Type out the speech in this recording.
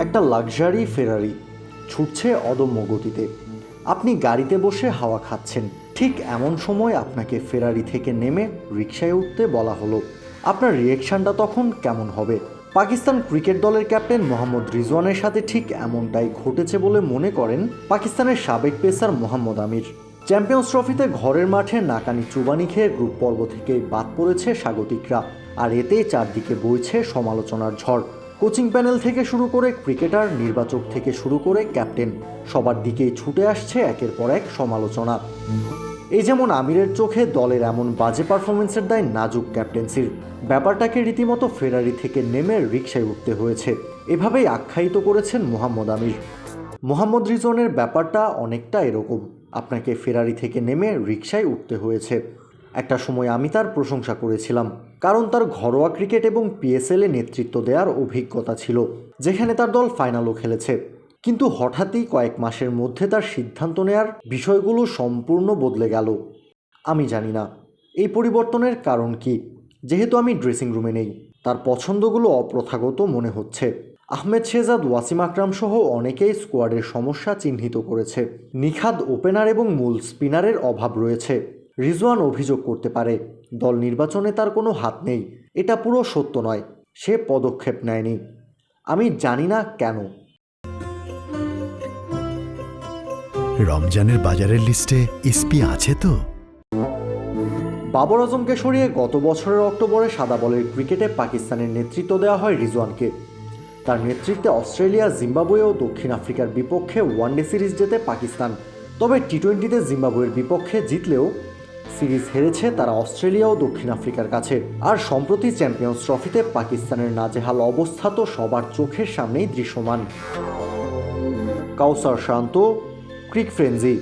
একটা লাক্সারি ফেরারি ছুটছে অদম্য গতিতে। আপনি গাড়িতে বসে হাওয়া খাচ্ছেন। ঠিক এমন সময় আপনাকে ফেরারি থেকে নেমে রিকশায় উঠতে বলা হলো। আপনার রিয়েকশনটা তখন কেমন হবে? পাকিস্তান ক্রিকেট দলের ক্যাপ্টেন মোহাম্মদ রিজওয়ানের সাথে ঠিক এমনটাই ঘটেছে বলে মনে করেন পাকিস্তানের সাবেক পেসার মোহাম্মদ আমির। চ্যাম্পিয়ন্স ট্রফিতে ঘরের মাঠে নাকানি চুবানি খেয়ে গ্রুপ পর্ব থেকে বাদ পড়েছে স্বাগতিকরা। আর এতে চারদিকে বইছে সমালোচনার ঝড়। কোচিং প্যানেল থেকে শুরু করে ক্রিকেটার, নির্বাচক থেকে শুরু করে ক্যাপ্টেন, সবার দিকেই ছুটে আসছে একের পর এক সমালোচনা। এই যেমন আমিরের চোখে দলের এমন বাজে পারফরমেন্সের দায় নাজুক ক্যাপ্টেন্সির। ব্যাপারটাকে রীতিমতো ফেরারি থেকে নেমে রিক্সায় উঠতে হয়েছে। এভাবেই আখ্যায়িত করেছেন মোহাম্মদ আমির। মোহাম্মদ রিজনের ব্যাপারটা অনেকটা এরকম। আপনাকে ফেরারি থেকে নেমে রিকশায় উঠতে হয়েছে। একটা সময় আমি তার প্রশংসা করেছিলাম, কারণ তার ঘরোয়া ক্রিকেট এবং পিএসএল এ নেতৃত্ব দেওয়ার অভিজ্ঞতা ছিল, যেখানে তার দল ফাইনালও খেলেছে। কিন্তু হঠাৎই কয়েক মাসের মধ্যে তার সিদ্ধান্ত নেয়ার বিষয়গুলো সম্পূর্ণ বদলে গেল। আমি জানি না, এই পরিবর্তনের কারণ কি? যেহেতু আমি ড্রেসিং রুমে নেই, তার পছন্দগুলো অপ্রথাগত মনে হচ্ছে। আহমেদ শেজাদ ওয়াসিম আকরাম সহ অনেকেই স্কোয়াডের সমস্যা চিহ্নিত করেছে। নিখাদ ওপেনার এবং মূল স্পিনারের অভাব রয়েছে। রিজওয়ান অভিযোগ করতে পারে দল নির্বাচনে তার কোনো হাত নেই এটা পুরো সত্য নয় সে পদক্ষেপ নেয়নি। আমি জানি না কেন। রমজানের বাজারের লিস্টে ইসপি আছে তো? বাবর আজমকে সরিয়ে গত বছরের অক্টোবরে সাদা বলের ক্রিকেটে পাকিস্তানের নেতৃত্ব দেওয়া হয় রিজওয়ানকে। তার নেতৃত্বে অস্ট্রেলিয়া জিম্বাবুয়ে ও দক্ষিণ আফ্রিকার বিপক্ষে ওয়ানডে সিরিজ জেতে পাকিস্তান তবে টি টোয়েন্টিতে জিম্বাবুয়ের বিপক্ষে জিতলেও সিরিজ হেরেছে তারা অস্ট্রেলিয়া ও দক্ষিণ আফ্রিকার কাছে। আর সম্প্রতি চ্যাম্পিয়ন্স ট্রফিতে পাকিস্তানের নাজেহাল অবস্থা তো সবার চোখের সামনেই দৃশ্যমান। কাউসার শান্ত, ক্রিক ফ্রেঞ্জি